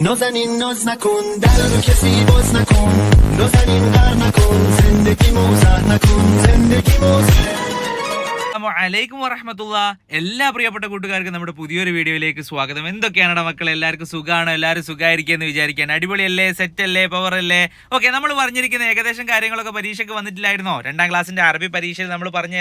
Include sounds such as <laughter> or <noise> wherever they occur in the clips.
نازنین ناز نکن در رو کسی باز نکن نازنین غر نکن زندگی موزر نکن زندگی موزر അലൈക്കും വറഹമത്തുള്ള. എല്ലാ പ്രിയപ്പെട്ട കൂട്ടുകാർക്കും നമ്മുടെ പുതിയൊരു വീഡിയോയിലേക്ക് സ്വാഗതം. എന്തൊക്കെയാണ് മക്കൾ എല്ലാവർക്കും സുഖമാണ് എല്ലാവരും സുഖമായിരിക്കും എന്ന് വിചാരിക്കാൻ. അടിപൊളിയല്ലേ? സെറ്റ് അല്ലേ പവർ അല്ലേ ഓക്കെ നമ്മൾ പറഞ്ഞിരിക്കുന്ന ഏകദേശം കാര്യങ്ങളൊക്കെ പരീക്ഷയ്ക്ക് വന്നിട്ടില്ലായിരുന്നോ? രണ്ടാം ക്ലാസ്സിന്റെ അറബി പരീക്ഷയിൽ നമ്മൾ പറഞ്ഞ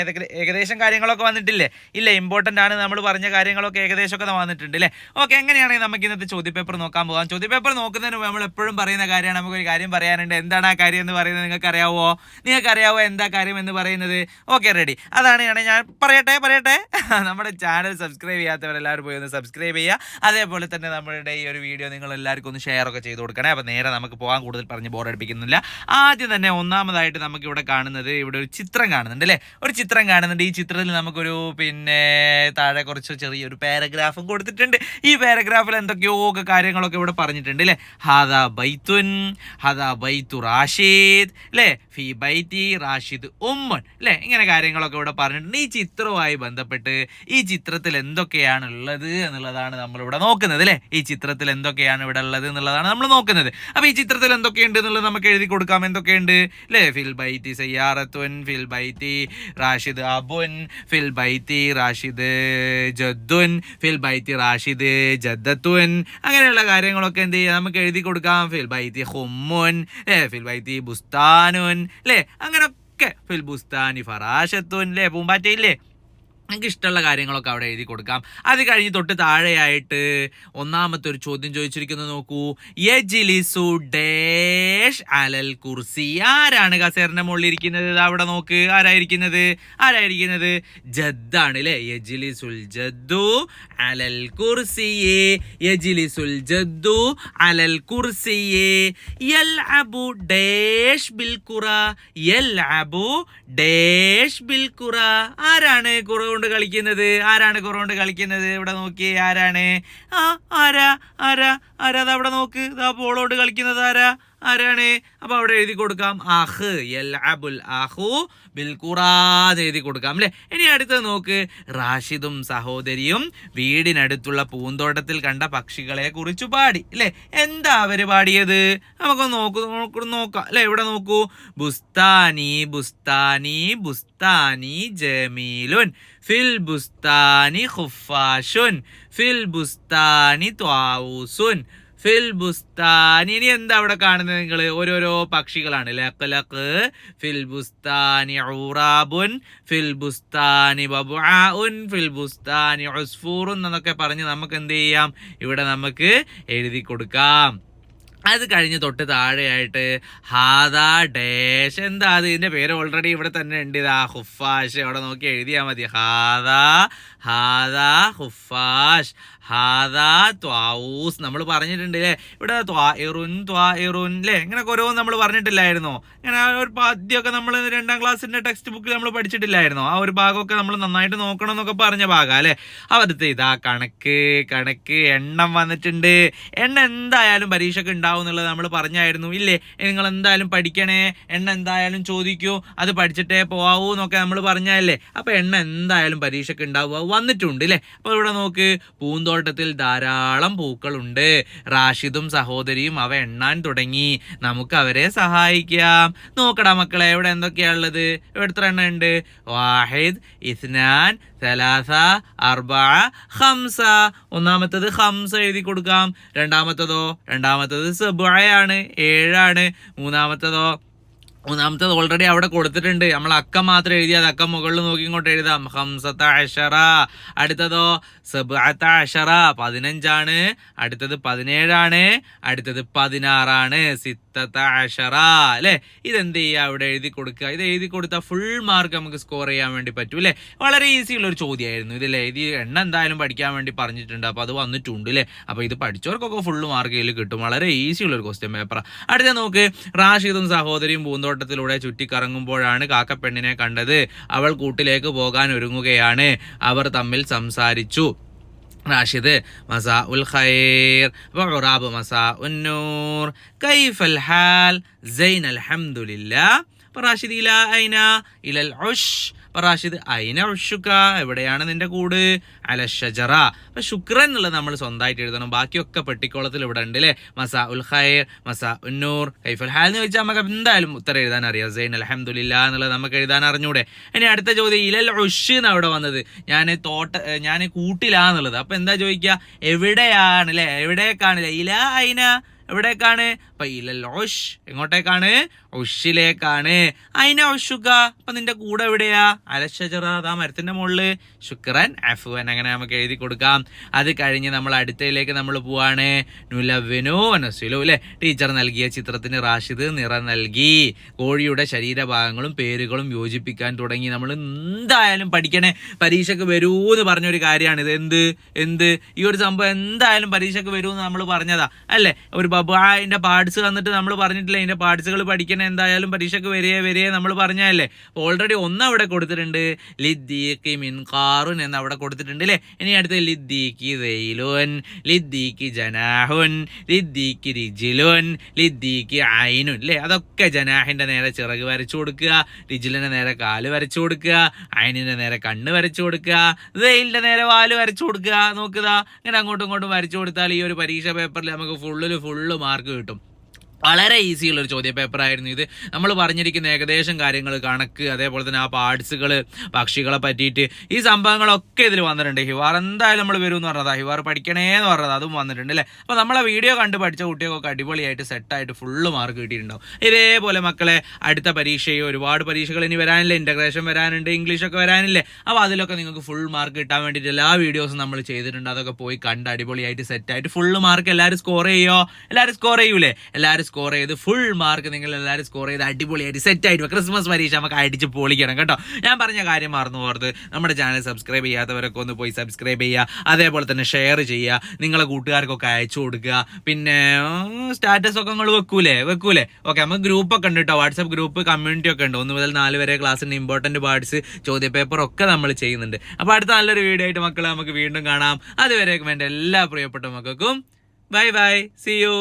ഏകദേശം കാര്യങ്ങളൊക്കെ വന്നിട്ടില്ലേ? ഇല്ല ഇമ്പോർട്ടന്റ് ആണ് നമ്മൾ പറഞ്ഞ കാര്യങ്ങളൊക്കെ ഏകദേശമൊക്കെ വന്നിട്ടുണ്ട് അല്ലേ ഓക്കെ എങ്ങനെയാണെങ്കിൽ നമുക്ക് ഇന്നത്തെ ചോദ്യപേപ്പർ നോക്കാൻ പോകാം. ചോദ്യപേപ്പർ നോക്കുന്നതിന് മുമ്പ് നമ്മൾ എപ്പോഴും പറയുന്ന കാര്യമാണ്. നമുക്കൊരു കാര്യം പറയാനുണ്ട്. എന്താണ് ആ കാര്യം എന്ന് പറയുന്നത് നിങ്ങൾക്ക് അറിയാവോ നിങ്ങൾക്ക് അറിയാവോ എന്താ കാര്യം എന്ന് പറയുന്നത്? ഓക്കെ റെഡി അതാണ് ഞാൻ പറയട്ടെ പറയട്ടെ. <laughs> നമ്മുടെ ചാനൽ സബ്സ്ക്രൈബ് ചെയ്യാത്തവരെല്ലാവരും പോയി ഒന്ന് സബ്സ്ക്രൈബ് ചെയ്യുക. അതേപോലെ തന്നെ നമ്മുടെ ഈ ഒരു വീഡിയോ നിങ്ങൾ എല്ലാവർക്കും ഒന്ന് ഷെയർ ഒക്കെ ചെയ്ത് കൊടുക്കണേ. അപ്പോൾ നേരെ നമുക്ക് പോകാൻ കൂടുതൽ പറഞ്ഞ് ബോറടിപ്പിക്കുന്നില്ല ആദ്യം തന്നെ ഒന്നാമതായിട്ട് നമുക്ക് ഇവിടെ കാണുന്നത് ഇവിടെ ഒരു ചിത്രം കാണുന്നുണ്ട് അല്ലേ? ഒരു ചിത്രം കാണുന്നുണ്ട്. ഈ ചിത്രത്തിൽ നമുക്കൊരു പിന്നെ താഴെ കുറച്ച് ചെറിയൊരു പാരഗ്രാഫും കൊടുത്തിട്ടുണ്ട്. ഈ പാരഗ്രാഫിൽ എന്തൊക്കെയോ ഒക്കെ കാര്യങ്ങളൊക്കെ ഇവിടെ പറഞ്ഞിട്ടുണ്ട് അല്ലേ? ഹാദാ ബൈത്തുൻ ഹാദാ ബൈത്തു റാഷിദ് അല്ലേ? ഫി ബൈത്തി റാഷിദ് ഉമ്മൻ അല്ലേ? ഇങ്ങനെ കാര്യങ്ങളൊക്കെ ഇവിടെ പറഞ്ഞിട്ടുണ്ട്. ഈ ചിത്രവുമായി ബന്ധപ്പെട്ട് ഈ ചിത്രത്തിൽ എന്തൊക്കെയാണ് ഉള്ളത് എന്നുള്ളതാണ് നമ്മളിവിടെ നോക്കുന്നത് അല്ലേ? ഈ ചിത്രത്തിൽ എന്തൊക്കെയാണ് ഇവിടെ ഉള്ളത് എന്നുള്ളതാണ് നമ്മൾ നോക്കുന്നത്. അപ്പോൾ ഈ ചിത്രത്തിൽ എന്തൊക്കെയുണ്ട് എന്നുള്ളത് നമുക്ക് എഴുതി കൊടുക്കാം. എന്തൊക്കെയുണ്ട്? അല്ലേ ഫിൽ ബൈത്തി സയ്യാറത്തുൻ ഫിൽ ബൈത്തി റാഷിദ് അബുൻ ഫിൽ ബൈത്തി റാഷിദ് ജദ്ദുൻ ഫിൽ ബൈത്തി റാഷിദ് ജദ്ദത്തുൻ. അങ്ങനെയുള്ള കാര്യങ്ങളൊക്കെ എന്ത് ചെയ്യാം? നമുക്ക് എഴുതി കൊടുക്കാം. ഫിൽ ബൈത്തി ഹുമ്മുൻ അല്ലേ ഫിൽ ബൈത്തി ബുസ്താനുൻ അല്ലേ അങ്ങനൊക്കെ ഫിൽ ബുസ്താനി ഫറാഷത്തുൻ അല്ലേ പൂമ്പാറ്റയില്ലേ നിങ്ങൾക്ക് ഇഷ്ടമുള്ള കാര്യങ്ങളൊക്കെ അവിടെ എഴുതി കൊടുക്കാം. അത് കഴിഞ്ഞ് തൊട്ട് താഴെയായിട്ട് ഒന്നാമത്തെ ഒരു ചോദ്യം ചോദിച്ചിരിക്കുന്നത് നോക്കൂ. യജിലിസു ഡേഷ് അലൽ കുർസി. ആരാണ് കസേറിന്റെ മുകളിൽ ഇരിക്കുന്നത് അവിടെ നോക്ക്. ആരായിരിക്കുന്നത്? ആരായിരിക്കുന്നത്? ജദ്ദാണ് അല്ലേ യജിലിസുൽ ജദ്ദു അലൽ കുർസിയെ. യജിലിസുൽ ജദ്ദു അലൽ കുർസിയെ. യൽഅബു ഡേഷ് ബിൽ ഖുറ യൽഅബു ഡേഷ് ബിൽ ഖുറ ആരാണ് കുറ കൊണ്ട് കളിക്കുന്നത്? ആരാണ് കുറ കൊണ്ട് കളിക്കുന്നത്? ഇവിടെ നോക്കി ആരാണ്? ആ ആരാ? ആരാ? ആരാ? അവിടെ നോക്ക്. ഇതാ ബോളോട് കളിക്കുന്നത് ആരാ? ആരാണ്? അപ്പൊ അവിടെ എഴുതി കൊടുക്കാം. അഹ് യൽഅബുൽ അഹു ബിൽ ഖുറാൻ എഴുതി കൊടുക്കാം അല്ലേ? ഇനി അടുത്തത് നോക്ക്. റാഷിദും സഹോദരിയും വീടിനടുത്തുള്ള പൂന്തോട്ടത്തിൽ കണ്ട പക്ഷികളെ കുറിച്ച് പാടി അല്ലേ? എന്താ അവർ പാടിയത്? നമുക്ക് നോക്കു നോക്ക നോക്കാം. അല്ലേ ഇവിടെ നോക്കൂ. ബുസ്താനി ബുസ്താനി ബുസ്താനി ജമീലുൻ ഫിൽ ബുസ്താനി ഖുഫാഷുൻ ഫിൽ ബുസ്താനി ത്വാവൂസുൻ ഫിൽ ബുസ്താനി ഇനി എന്താ അവിടെ കാണുന്നത് നിങ്ങൾ ഓരോരോ പക്ഷികളാണ് ലക്ക് ലക്ക് ഫിൽ ബുസ്താനി ഊറാബുൻ ഫിൽ ബുസ്താനി ബബുആഉൻ ഫിൽ ബുസ്താനി ഉസ്ഫൂറുൻ എന്നൊക്കെ പറഞ്ഞ് നമുക്ക് എന്ത് ചെയ്യാം? ഇവിടെ നമുക്ക് എഴുതി കൊടുക്കാം. അത് കഴിഞ്ഞ് തൊട്ട് താഴെയായിട്ട് ഹാദാ ഡേഷ്. എന്താ അത്? ഇതിന്റെ പേര് ഓൾറെഡി ഇവിടെ തന്നെ ഉണ്ട്. ഇതാ ഹുഫാഷ്. അവിടെ നോക്കി എഴുതിയാൽ മതി. ഹാദാ ഹാദാ ഹുഫാഷ് ഹാദാ ത്വാവൂസ് നമ്മൾ പറഞ്ഞിട്ടുണ്ട് അല്ലേ ഇവിടെ ത്വാ ഇറുൻ ത്വാ ഇറുൻ അല്ലേ ഇങ്ങനെയൊക്കെ ഓരോന്ന് നമ്മൾ പറഞ്ഞിട്ടില്ലായിരുന്നോ? ഇങ്ങനെ ഒരു പദ്യമൊക്കെ നമ്മൾ രണ്ടാം ക്ലാസ്സിന്റെ ടെക്സ്റ്റ് ബുക്കിൽ നമ്മൾ പഠിച്ചിട്ടില്ലായിരുന്നോ? ആ ഒരു ഭാഗമൊക്കെ നമ്മൾ നന്നായിട്ട് നോക്കണം എന്നൊക്കെ പറഞ്ഞ ഭാഗം അല്ലേ? അവിടുത്തെ ഇതാ കണക്ക് കണക്ക് എണ്ണം വന്നിട്ടുണ്ട്. എണ്ണ എന്തായാലും പരീക്ഷയ്ക്ക് ഉണ്ടാവും. എന്നുള്ളത് നമ്മൾ പറഞ്ഞായിരുന്നു. ഇല്ലേ? നിങ്ങൾ എന്തായാലും പഠിക്കണേ? എണ്ണ എന്തായാലും ചോദിക്കൂ. അത് പഠിച്ചിട്ടേ പോവാവൂ എന്നൊക്കെ നമ്മൾ പറഞ്ഞല്ലേ അപ്പൊ എണ്ണ എന്തായാലും പരീക്ഷയ്ക്ക് ഉണ്ടാവുക വന്നിട്ടുണ്ട് അല്ലേ അപ്പൊ ഇവിടെ നോക്ക്. പൂന്തോട്ടത്തിൽ ധാരാളം പൂക്കളുണ്ട്. റാഷിദും സഹോദരിയും അവ എണ്ണാൻ തുടങ്ങി. നമുക്ക് അവരെ സഹായിക്കാം. നോക്കടാ മക്കളെ ഇവിടെ എന്തൊക്കെയാ ഉള്ളത്? ഇവിടെ എത്ര എണ്ണ ഉണ്ട്? വാഹിദ് ഇസ്നാൻ സലാസ അർബ ഹംസ ഒന്നാമത്തത് ഹംസ എഴുതി കൊടുക്കാം. രണ്ടാമത്തതോ? രണ്ടാമത്തത് സബയാണ് ഏഴാണ് മൂന്നാമത്തതോ മൂന്നാമത്തത് ഓൾറെഡി അവിടെ കൊടുത്തിട്ടുണ്ട്. നമ്മൾ അക്കം മാത്രം എഴുതി അത് അക്കം മുകളിൽ നോക്കി ഇങ്ങോട്ട് എഴുതാം. ഹംസത്ത അഷറ. അടുത്തതോ സബത്ത അഷറ. പതിനഞ്ചാണ്. അടുത്തത് പതിനേഴാണ്. അടുത്തത് പതിനാറാണ്. സിത്തത്ത അഷറ. അല്ലേ? ഇതെന്ത് ചെയ്യുക? അവിടെ എഴുതി കൊടുക്കുക. ഇത് എഴുതി കൊടുത്താൽ ഫുൾ മാർക്ക് നമുക്ക് സ്കോർ ചെയ്യാൻ വേണ്ടി പറ്റും അല്ലേ? വളരെ ഈസി ഉള്ള ഒരു ചോദ്യമായിരുന്നു ഇതല്ലേ ഇത് എണ്ണ എന്തായാലും പഠിക്കാൻ വേണ്ടി പറഞ്ഞിട്ടുണ്ട്. അപ്പോൾ അത് വന്നിട്ടുണ്ട് അല്ലേ? അപ്പോൾ ഇത് പഠിച്ചവർക്കൊക്കെ ഫുൾ മാർക്ക് ഇതിൽ കിട്ടും. വളരെ ഈസി ഉള്ളൊരു ക്വസ്റ്റ്യൻ പേപ്പർ അടുത്ത നോക്ക്. റാഷിദും സഹോദരിയും പൂന്തോട്ടത്തിലൂടെ ചുറ്റിക്കറങ്ങുമ്പോഴാണ് കാക്കപ്പെണ്ണിനെ കണ്ടത്. അവൾ കൂട്ടിലേക്ക് പോകാൻ ഒരുങ്ങുകയാണ്. അവർ തമ്മിൽ സംസാരിച്ചു. റാഷിദ് മസാ ഉൽ ഖൈർ മസാ ഉന്നൂർ ഹാൽ സൈൻ അൽഹംദുലില്ലാ അപ്പൊ റാഷിദ് ഇല ഐന ഇലൽ ഉഷ്. പറാശിദ് ഐന ഉഷുക്ക എവിടെയാണ് നിന്റെ കൂട്? അല ഷജറ. അപ്പൊ ശുക്രൻ എന്നുള്ളത് നമ്മൾ സ്വന്തമായിട്ട് എഴുതണം. ബാക്കിയൊക്കെ പെട്ടിക്കോളത്തിൽ ഇവിടെ ഉണ്ട് അല്ലേ മസാ ഉൽ ഖൈർ മസാ ഉന്നൂർ കൈഫൽ ഹാൽ എന്ന് വെച്ചാൽ നമുക്ക് എന്തായാലും ഉത്തരം എഴുതാൻ അറിയാം. സൈൻ അലഹമുല്ല എന്നുള്ളത് നമുക്ക് എഴുതാൻ അറിഞ്ഞൂടെ. ഇനി അടുത്ത ചോദ്യം ഇലൽ ഉഷ് എന്ന് അവിടെ വന്നത്? ഞാൻ തോട്ട ഞാൻ കൂട്ടിലാന്നുള്ളത് അപ്പൊ എന്താ ചോദിക്കുക എവിടെയാണ് അല്ലെ കാണില്ല ഇല ഐന എവിടേക്കാണ്? ഉഷ് എങ്ങോട്ടേക്കാണ്? ഉഷിലേക്കാണ്. അയിന ഉഷുക. അപ്പൊ നിന്റെ കൂടെ എവിടെയാ? അലശജറ ആ മരത്തിന്റെ മുകളിൽ ശുക്രൻ അഫുവൻ അങ്ങനെ നമുക്ക് എഴുതി കൊടുക്കാം. അത് കഴിഞ്ഞ് നമ്മൾ അടുത്തയിലേക്ക് നമ്മൾ പോവാണ്. നുലവിനോ നസുലു അല്ലെ ടീച്ചർ നൽകിയ ചിത്രത്തിന് റാഷിദ് നിറം നൽകി. കോഴിയുടെ ശരീരഭാഗങ്ങളും പേരുകളും യോജിപ്പിക്കാൻ തുടങ്ങി. നമ്മൾ എന്തായാലും പഠിക്കണേ? പരീക്ഷയ്ക്ക് വരൂ എന്ന് പറഞ്ഞൊരു ഇത് എന്ത്? എന്ത് ഈ ഒരു സംഭവം എന്തായാലും പരീക്ഷയ്ക്ക് വരൂ എന്ന് നമ്മൾ പറഞ്ഞതാ അല്ലേ? ഒരു ബബായിന്റെ പാർട്സ് വന്നിട്ട് നമ്മൾ പറഞ്ഞിട്ടില്ല അതിന്റെ പാർട്സുകൾ പഠിക്കണം എന്തായാലും പരീക്ഷയ്ക്ക് വരികയെ വരികയെ നമ്മൾ പറഞ്ഞല്ലേ ഓൾറെഡി ഒന്ന് അവിടെ കൊടുത്തിട്ടുണ്ട്. ലിദ്ദീഖി മിൻകാറുൻ എന്ന് അവിടെ കൊടുത്തിട്ടുണ്ട് അല്ലേ ഇനി അടുത്ത് ലിദ്ദീഖി ദൈലുൻ ലിദ്ദീഖി ജനാഹുൻ ലിദ്ദീഖി റിജിലുൻ ലിദ്ദീഖി ഐനുൻ അല്ലേ അതൊക്കെ ജനാഹിന്റെ നേരെ ചിറക് വരച്ചു കൊടുക്കുക റിജിലിന്റെ നേരെ കാൽ വരച്ചു കൊടുക്കുക ഐനിന്റെ നേരെ കണ്ണ് വരച്ചു കൊടുക്കുക ദൈലിന്റെ നേരെ വാൽ വരച്ചു കൊടുക്കുക. നോക്കുക ഇങ്ങനെ അങ്ങോട്ടും ഇങ്ങോട്ടും വരച്ചു കൊടുത്താൽ ഈ ഒരു പരീക്ഷ പേപ്പറിൽ നമുക്ക് ഫുള്ളിൽ ഫുള്ള് മാർക്ക് കിട്ടും. വളരെ ഈസി ഉള്ള ഒരു ചോദ്യ പേപ്പർ ആയിരുന്നു ഇത്. നമ്മൾ പറഞ്ഞിരിക്കുന്ന ഏകദേശം കാര്യങ്ങൾ കണക്ക് അതേപോലെ തന്നെ ആ പാർട്സുകൾ പക്ഷികളെ പറ്റിയിട്ട് ഈ സംഭവങ്ങളൊക്കെ ഇതിൽ വന്നിട്ടുണ്ട്. ഹിവാർ എന്തായാലും നമ്മൾ വരും എന്ന് പറഞ്ഞതാ. ഹിവാർ പഠിക്കണേ എന്ന് പറഞ്ഞത്. അതും വന്നിട്ടുണ്ട് അല്ലേ? അപ്പോൾ നമ്മളെ വീഡിയോ കണ്ട് പഠിച്ച കുട്ടികൾക്കൊക്കെ അടിപൊളിയായിട്ട് സെറ്റായിട്ട് ഫുള്ള് മാർക്ക് കിട്ടിയിട്ടുണ്ടാവും. ഇതേപോലെ മക്കളെ അടുത്ത പരീക്ഷയോ ഒരുപാട് പരീക്ഷകൾ ഇനി വരാനില്ല? ഇന്റഗ്രേഷൻ വരാനുണ്ട് ഇംഗ്ലീഷൊക്കെ വരാനില്ലേ? അപ്പോൾ അതിലൊക്കെ നിങ്ങൾക്ക് ഫുൾ മാർക്ക് കിട്ടാൻ വേണ്ടിയിട്ട് എല്ലാ വീഡിയോസും നമ്മൾ ചെയ്തിട്ടുണ്ട്. അതൊക്കെ പോയി കണ്ട് അടിപൊളിയായിട്ട് സെറ്റായിട്ട് ഫുൾ മാർക്ക് എല്ലാവരും സ്കോർ ചെയ്യോ? എല്ലാവരും സ്കോർ ചെയ്യൂലേ? എല്ലാവരും സ്കോർ ചെയ്ത് ഫുൾ മാർക്ക് നിങ്ങൾ എല്ലാവരും സ്കോർ ചെയ്ത് അടിപൊളിയായിട്ട് സെറ്റ് ആയിട്ട് ക്രിസ്മസ് പരീക്ഷ നമുക്ക് അടിച്ച് പൊളിക്കണം കേട്ടോ. ഞാൻ പറഞ്ഞ കാര്യം മറന്നു ഓർത്ത് നമ്മുടെ ചാനൽ സബ്സ്ക്രൈബ് ചെയ്യാത്തവരൊക്കെ ഒന്ന് പോയി സബ്സ്ക്രൈബ് ചെയ്യുക. അതേപോലെ തന്നെ ഷെയർ ചെയ്യുക. നിങ്ങളെ കൂട്ടുകാർക്കൊക്കെ അയച്ചു കൊടുക്കുക. പിന്നെ സ്റ്റാറ്റസ് ഒക്കെ നിങ്ങൾ വെക്കൂലേ? വെക്കൂലേ? ഓക്കെ നമുക്ക് ഗ്രൂപ്പൊക്കെ ഉണ്ട് കേട്ടോ. വാട്സപ്പ് ഗ്രൂപ്പ് കമ്മ്യൂണിറ്റി ഒക്കെ ഉണ്ട്. ഒന്ന് മുതൽ നാല് വരെ ക്ലാസ്സിന്റെ ഇമ്പോർട്ടന്റ് പാർട്സ് ചോദ്യ പേപ്പർ ഒക്കെ നമ്മൾ ചെയ്യുന്നുണ്ട്. അപ്പോൾ അടുത്ത നല്ലൊരു വീഡിയോ ആയിട്ട് മക്കളെ നമുക്ക് വീണ്ടും കാണാം. അതുവരേക്കും വേണ്ട എല്ലാ പ്രിയപ്പെട്ട മക്കൾക്കും. Bye bye C U